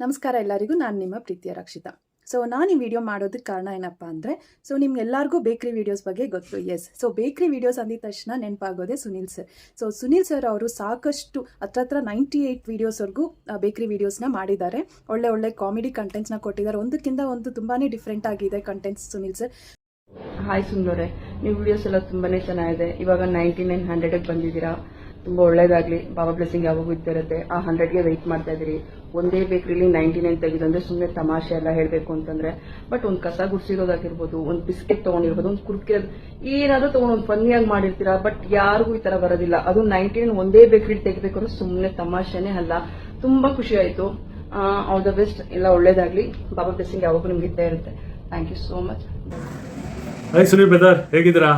ನಮಸ್ಕಾರ ಎಲ್ಲರಿಗೂ, ನಾನು ನಿಮ್ಮ ಪ್ರೀತಿಯ ರಕ್ಷಿತಾ. ಸೊ ನಾನು ಈ ವಿಡಿಯೋ ಮಾಡೋದಕ್ಕೆ ಕಾರಣ ಏನಪ್ಪ ಅಂದರೆ ಸೊ ನಿಮ್ಗೆಲ್ಲರಿಗೂ ಬೇಕ್ರಿ ವೀಡಿಯೋಸ್ ಬಗ್ಗೆ ಗೊತ್ತು ಎಸ್ ಸೊ ಬೇಕ್ರಿ ವೀಡಿಯೋಸ್ ಅಂದಿದ ತಕ್ಷಣ ನೆನಪಾಗೋದೆ Sunil sir so Sunil sir ಅವರು ಸಾಕಷ್ಟು ಹತ್ರ ಹತ್ರ ನೈಂಟಿ ಏಯ್ಟ್ ವೀಡಿಯೋಸ್ವರೆಗೂ ಬೇಕ್ರಿ ವೀಡಿಯೋಸ್ನ ಮಾಡಿದ್ದಾರೆ. ಒಳ್ಳೆ ಒಳ್ಳೆ ಕಾಮಿಡಿ ಕಂಟೆಂಟ್ಸ್ನ ಕೊಟ್ಟಿದ್ದಾರೆ. ಒಂದಕ್ಕಿಂತ ಒಂದು ತುಂಬಾ ಡಿಫ್ರೆಂಟ್ ಆಗಿದೆ ಕಂಟೆಂಟ್ಸ್ ಸುನಿಲ್ ಸರ್ ಹಾಯ್ ಸುಂದೋರೆ, ನೀವು ವಿಡಿಯೋಸ್ ಎಲ್ಲ ತುಂಬಾನೇ ಚೆನ್ನಾಗಿದೆ. ಇವಾಗ ನೈಂಟಿ ನೈನ್ ಹಂಡ್ರೆಡ್ ಬಂದಿದ್ದೀರಾ. ತುಂಬಾ ಒಳ್ಳೇದಾಗ್ಲಿ. ಬಾಬಾ ಬ್ಲೆಸ್ಸಿಂಗ್ ಯಾವಾಗೂ ಇದ್ದಿರುತ್ತೆ ಆ ಹಂಡ್ರೆಡ್ಗೆ ವೆಯ್ಟ್ ಮಾಡ್ತಾ ಇದ್ದೀರಿ ಒಂದೇ ಬೇಕ್ರಿಲಿ ನೈಂಟಿ ನೈನ್ ತೆಗೆದಂದ್ರೆ ಸುಮ್ಮನೆ ತಮಾಷೆ ಎಲ್ಲ ಹೇಳಬೇಕು ಅಂತಂದ್ರೆ. ಬಟ್ ಒಂದು ಕಸ ಗುಡ್ಸಿರೋದಾಗಿರ್ಬೋದು ಒಂದು ಬಿಸ್ಕೆಟ್ ತಗೊಂಡಿರ್ಬೋದು, ಒಂದು ಕುರ್ಕಿ ಏನಾದ್ರೂ ತಗೊಂಡು ಒಂದು ಫನ್ನಿಯಾಗಿ ಮಾಡಿರ್ತೀರಾ. ಬಟ್ ಯಾರಿಗೂ ಈ ತರ ಬರೋದಿಲ್ಲ. ಅದು ನೈಂಟಿ ನೈನ್ ಒಂದೇ ಬೇಕ್ರಿಲಿ ತೆಗಿಬೇಕಂದ್ರೆ ಸುಮ್ಮನೆ ತಮಾಷೆನೇ ಅಲ್ಲ. ತುಂಬಾ ಖುಷಿ ಆಯ್ತು. ಆಲ್ ದ ಬೆಸ್ಟ್ ಎಲ್ಲ ಒಳ್ಳೇದಾಗ್ಲಿ. ಬಾಬಾ ಬ್ಲೆಸ್ಸಿಂಗ್ ಯಾವಾಗೂ ನಿಮ್ಗೆ ಇದ್ದೇ ಇರುತ್ತೆ. Thank you so much hi Sunil brother ಹೇಗಿದ್ದೀರಾ?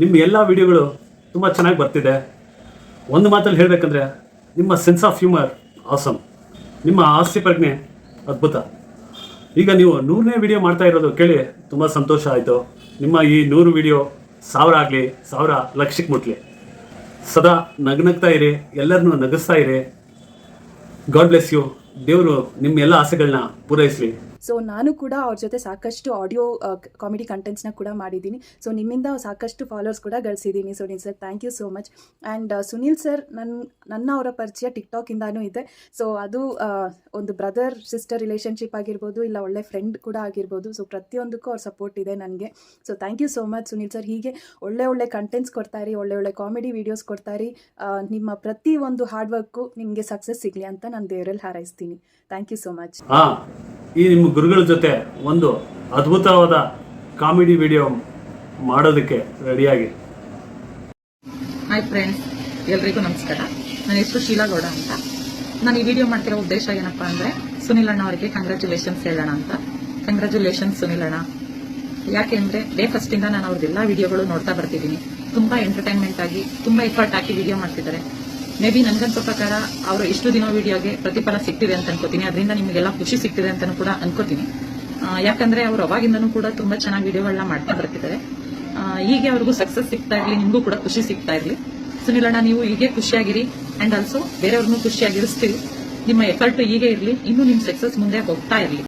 ನಿಮ್ಮ ಎಲ್ಲ ವಿಡಿಯೋಗಳು ತುಂಬ ಚೆನ್ನಾಗಿ ಬರ್ತಿದೆ. ಒಂದು ಮಾತಲ್ಲಿ ಹೇಳಬೇಕಂದ್ರೆ ನಿಮ್ಮ ಸೆನ್ಸ್ ಆಫ್ ಹ್ಯೂಮರ್ ಆಸಮ್ ನಿಮ್ಮ ಆಸ್ತಿ ಪ್ರಜ್ಞೆ ಅದ್ಭುತ. ಈಗ ನೀವು ನೂರನೇ ವಿಡಿಯೋ ಮಾಡ್ತಾ ಇರೋದು ಕೇಳಿ ತುಂಬ ಸಂತೋಷ ಆಯಿತು. ನಿಮ್ಮ ಈ ನೂರು ವಿಡಿಯೋ ಸಾವಿರ ಆಗಲಿ, ಸಾವಿರ ಲಕ್ಷಕ್ಕೆ ಮುಟ್ಲಿ. ಸದಾ ನಗ್ನಗ್ತಾ ಇರಿ, ಎಲ್ಲರನ್ನೂ ನಗಿಸ್ತಾ ಇರಿ. ಗಾಡ್ ಬ್ಲೆಸ್ ಯು ದೇವರು ನಿಮ್ಮ ಎಲ್ಲ ಆಸೆಗಳನ್ನ ಪೂರೈಸಲಿ. ಸೊ ನಾನು ಕೂಡ ಅವ್ರ ಜೊತೆ ಸಾಕಷ್ಟು ಆಡಿಯೋ ಕಾಮಿಡಿ ಕಂಟೆಂಟ್ಸ್ನ ಕೂಡ ಮಾಡಿದ್ದೀನಿ. ಸೊ ನಿಮ್ಮಿಂದ ಸಾಕಷ್ಟು ಫಾಲೋವರ್ಸ್ ಕೂಡ ಗಳಿಸಿದ್ದೀನಿ. Sunil sir thank you so much and Sunil sir ನನ್ನ ನನ್ನ ಅವರ ಪರಿಚಯ ಟಿಕ್ ಟಾಕಿಂದಾನೂ ಇದೆ. ಸೊ ಅದು ಒಂದು ಬ್ರದರ್ ಸಿಸ್ಟರ್ ರಿಲೇಷನ್ಶಿಪ್ ಆಗಿರ್ಬೋದು ಇಲ್ಲ ಒಳ್ಳೆ ಫ್ರೆಂಡ್ ಕೂಡ ಆಗಿರ್ಬೋದು. ಸೊ ಪ್ರತಿಯೊಂದಕ್ಕೂ ಅವ್ರ ಸಪೋರ್ಟ್ ಇದೆ ನನಗೆ. So thank you so much Sunil sir ಹೀಗೆ ಒಳ್ಳೆ ಒಳ್ಳೆ ಕಂಟೆಂಟ್ಸ್ ಕೊಡ್ತಾರಿ ಒಳ್ಳೆ ಒಳ್ಳೆ ಕಾಮಿಡಿ ವೀಡಿಯೋಸ್ ಕೊಡ್ತಾರಿ ಆ, ನಿಮ್ಮ ಪ್ರತಿ ಒಂದು ಹಾರ್ಡ್ ವರ್ಕು ನಿಮಗೆ ಸಕ್ಸಸ್ ಸಿಗಲಿ ಅಂತ ನಾನು ದೇವರಲ್ಲಿ ಹಾರೈಸ್ತೀನಿ. ಥ್ಯಾಂಕ್ ಯು ಸೋ ಮಚ್ ಈ ನಿಮ್ಮ ಗುರುಗಳ ಜೊತೆ ಒಂದು ಅದ್ಭುತವಾದ ಕಾಮಿಡಿ ವಿಡಿಯೋ ಮಾಡೋದಕ್ಕೆ ರೆಡಿಯಾಗಿ. ಹಾಯ್ ಫ್ರೆಂಡ್ಸ್ ಎಲ್ರಿಗೂ ನಮಸ್ಕಾರ. ನನ್ನ ಹೆಸರು ಶೀಲಾ ಗೌಡ ಅಂತ. ನಾನು ಈ ವಿಡಿಯೋ ಮಾಡ್ತಿರೋ ಉದ್ದೇಶ ಏನಪ್ಪಾ ಅಂದ್ರೆ ಸುನಿಲ್ ಅಣ್ಣ ಅವರಿಗೆ ಕಂಗ್ರ್ಯಾಚುಲೇಷನ್ಸ್ ಹೇಳೋಣ ಅಂತ. ಕಂಗ್ರ್ಯಾಚುಲೇಷನ್ಸ್ ಸುನಿಲ್ ಅಣ್ಣ. ಯಾಕೆ ಅಂದ್ರೆ ಡೇ ಫಸ್ಟ್ ಇಂದ ನಾನು ಅವ್ರದ್ದೆಲ್ಲ ವಿಡಿಯೋಗಳು ನೋಡ್ತಾ ಬರ್ತಿದ್ದೀನಿ. ತುಂಬಾ ಎಂಟರ್ಟೈನ್ಮೆಂಟ್ ಆಗಿ, ತುಂಬಾ ಎಫರ್ಟ್ ಹಾಕಿ ವಿಡಿಯೋ ಮಾಡ್ತಿದ್ದಾರೆ. ಮೇ ಬಿ ನನ್ಗನ್ಸೋ ಪ್ರಕಾರ ಅವರು ಇಷ್ಟು ದಿನ ವಿಡಿಯೋಗೆ ಪ್ರತಿಫಲ ಸಿಗ್ತಿದೆ ಅಂತ ಅನ್ಕೋತೀನಿ. ಅದರಿಂದ ನಿಮಗೆಲ್ಲ ಖುಷಿ ಸಿಗ್ತಿದೆ ಅಂತಲೂ ಕೂಡ ಅನ್ಕೋತೀನಿ. ಯಾಕಂದ್ರೆ ಅವರು ಅವಾಗಿಂದನೂ ಕೂಡ ತುಂಬಾ ಚೆನ್ನಾಗಿ ವಿಡಿಯೋಗಳನ್ನ ಮಾಡ್ತಾ ಬರ್ತಿದ್ದಾರೆ. ಹೀಗೆ ಅವ್ರಿಗೂ ಸಕ್ಸಸ್ ಸಿಗ್ತಾ ಇರಲಿ, ನಿಮಗೂ ಕೂಡ ಖುಷಿ ಸಿಗ್ತಾ ಇರ್ಲಿ. ಸುನಿಲಣ್ಣ, ನೀವು ಹೀಗೆ ಖುಷಿಯಾಗಿರಿ. ಅಂಡ್ ಆಲ್ಸೋ ಬೇರೆಯವ್ರನ್ನೂ ಖುಷಿಯಾಗಿರಿಸ್ತೀವಿ ನಿಮ್ಮ ಎಫರ್ಟ್ ಹೀಗೆ ಇರಲಿ. ಇನ್ನೂ ನಿಮ್ಮ ಸಕ್ಸಸ್ ಮುಂದೆ ಹೋಗ್ತಾ ಇರಲಿ.